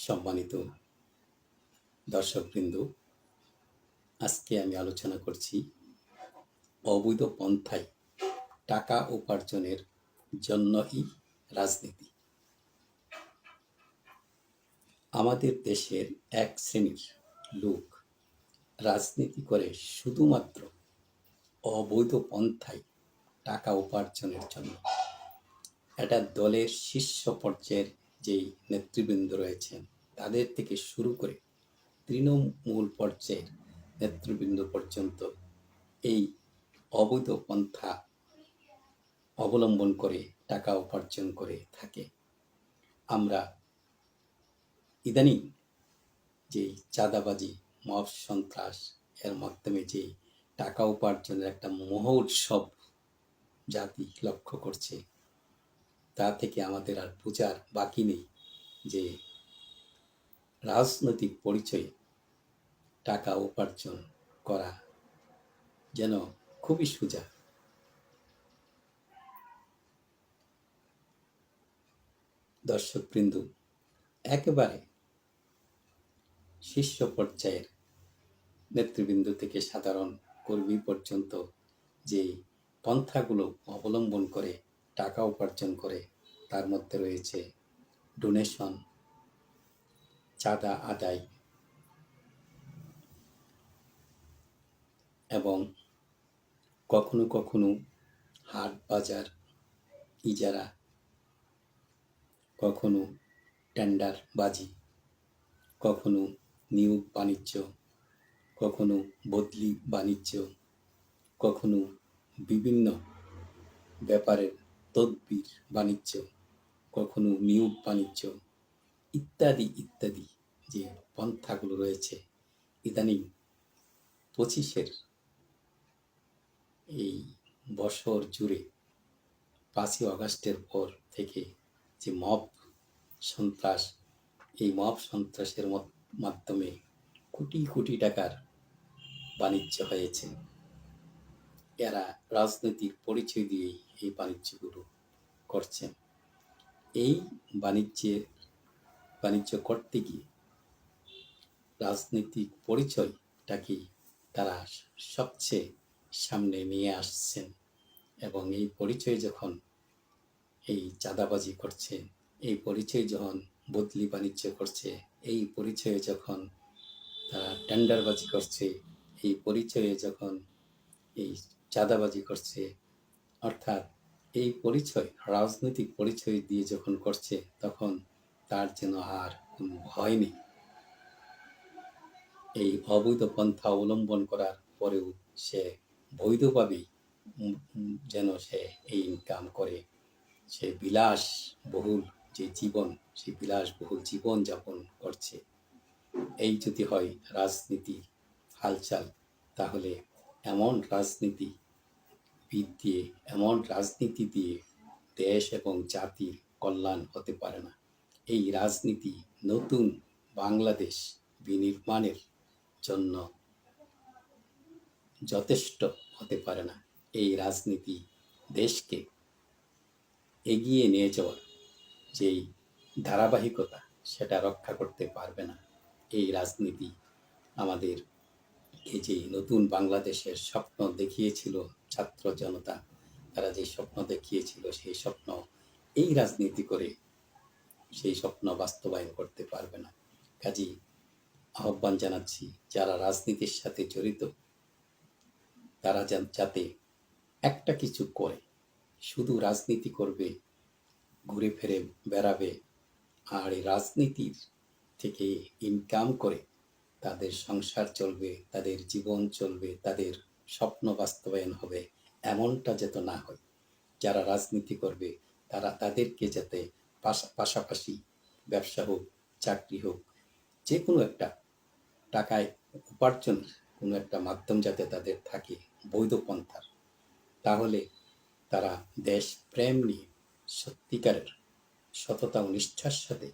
সম্মানিত দর্শকবৃন্দ, আজকে আমি আলোচনা করছি অবৈধ পন্থায় টাকা উপার্জনের জন্যই রাজনীতি। আমাদের দেশের এক শ্রেণির লোক রাজনীতি করে শুধুমাত্র অবৈধ পন্থায় টাকা উপার্জনের জন্য। এটা দলের শীর্ষ পর্যায়ের যেই নেতৃবৃন্দ রয়েছেন, তাদের থেকে শুরু করে তৃণমূল পর্যায়ের নেতৃবৃন্দ পর্যন্ত এই অবৈধ পন্থা অবলম্বন করে, টাকা উপার্জন করে থাকে। আমরা ইদানিং যেই চাঁদাবাজি, মব সন্ত্রাস, এর মাধ্যমে যে টাকা উপার্জনের একটা মহোৎসব জাতি লক্ষ্য করছে তা থেকে আমাদের আর পূজার বাকি নেই যে রাজনৈতিক পরিচয়ে টাকা উপার্জন করা যেন খুবই সোজা। দর্শকবৃন্দ, একেবারে শীর্ষ পর্যায়ের নেতৃবৃন্দ থেকে সাধারণ কর্মী পর্যন্ত যে পন্থাগুলো অবলম্বন করে টাকা উপার্জন করে তার মধ্যে রয়েছে ডোনেশন চাঁদা আদায় এবং কখনো কখনো হাট বাজার, ইজারা, কখনো টেন্ডার বাজি, কখনো নিয়োগ বাণিজ্য, কখনো বদলি বাণিজ্য, কখনো বিভিন্ন ব্যাপারের তদবির বাণিজ্য, কখনো নিয়োগ বাণিজ্য, ইত্যাদি ইত্যাদি যে পন্থাগুলো রয়েছে। ইদানিং পঁচিশের এই বছর জুড়ে পাঁচই আগস্টের পর থেকে যে মব সন্ত্রাস, এই মব সন্ত্রাসের মাধ্যমে কোটি কোটি টাকার বাণিজ্য হয়েছে। এরা রাজনৈতিক পরিচয় দিয়েই এই বাণিজ্যগুলো করছেন। এই বাণিজ্যের বাণিজ্য করতে গিয়ে রাজনৈতিক পরিচয়টাকে তারা সবচেয়ে সামনে নিয়ে আসছেন এবং এই পরিচয় যখন, এই চাঁদাবাজি করছে, এই পরিচয় যখন বদলি বাণিজ্য করছে, এই পরিচয়ে যখন তারা টেন্ডারবাজি করছে, এই পরিচয়ে যখন এই চাঁদাবাজি করছে। অর্থাৎ এই পরিচয়, রাজনৈতিক পরিচয় দিয়ে যখন করছে, তখন তার যেন আর কোনো ভয় নেই। এই অবৈধ পন্থা অবলম্বন করার পরেও সে বৈধভাবেই যেন সে এই ইনকাম করে। সে বিলাস বহুল যে জীবন, সে বিলাস বহুল জীবন যাপন করছে। এই যদি হয় রাজনীতির হালচাল, তাহলে এমন রাজনীতি বিদ দিয়ে এমন রাজনীতি দিয়ে দেশ এবং জাতির কল্যাণ হতে পারে না। এই রাজনীতি নতুন বাংলাদেশ বিনির্মাণের জন্য যথেষ্ট হতে পারে না। এই রাজনীতি দেশকে এগিয়ে নিয়ে যাওয়ার যেই ধারাবাহিকতা, সেটা রক্ষা করতে পারবে না। এই রাজনীতি আমাদের এই যে নতুন বাংলাদেশের স্বপ্ন দেখিয়েছিল ছাত্র জনতা তারা যে স্বপ্ন দেখিয়েছিল, সেই স্বপ্ন এই রাজনীতি করে সেই স্বপ্ন বাস্তবায়ন করতে পারবে না। কাজী আহ্বান জানাচ্ছি, যারা রাজনীতির সাথে জড়িত, তারা যাতে একটা কিছু করে। শুধু রাজনীতি করবে, ঘুরে ফিরে বেড়াবে আর এই রাজনীতির থেকে ইনকাম করে তাদের সংসার চলবে, তাদের জীবন চলবে, তাদের স্বপ্ন বাস্তবায়ন হবে, এমনটা যাতে না হয়। যারা রাজনীতি করবে, তারা তাদেরকে যাতে পাশা- পাশাপাশি ব্যবসা হোক, চাকরি হোক যে কোনো একটা টাকায় উপার্জনের কোনো একটা মাধ্যম যাতে তাদের থাকে, বৈধ পন্থার, তাহলে তারা দেশ প্রেম নিয়ে সত্যিকারের সততা ও নিষ্ঠার সাথে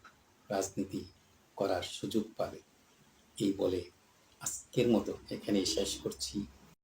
রাজনীতি করার সুযোগ পাবে। এই বলে আজকের মতো এখানেই শেষ করছি।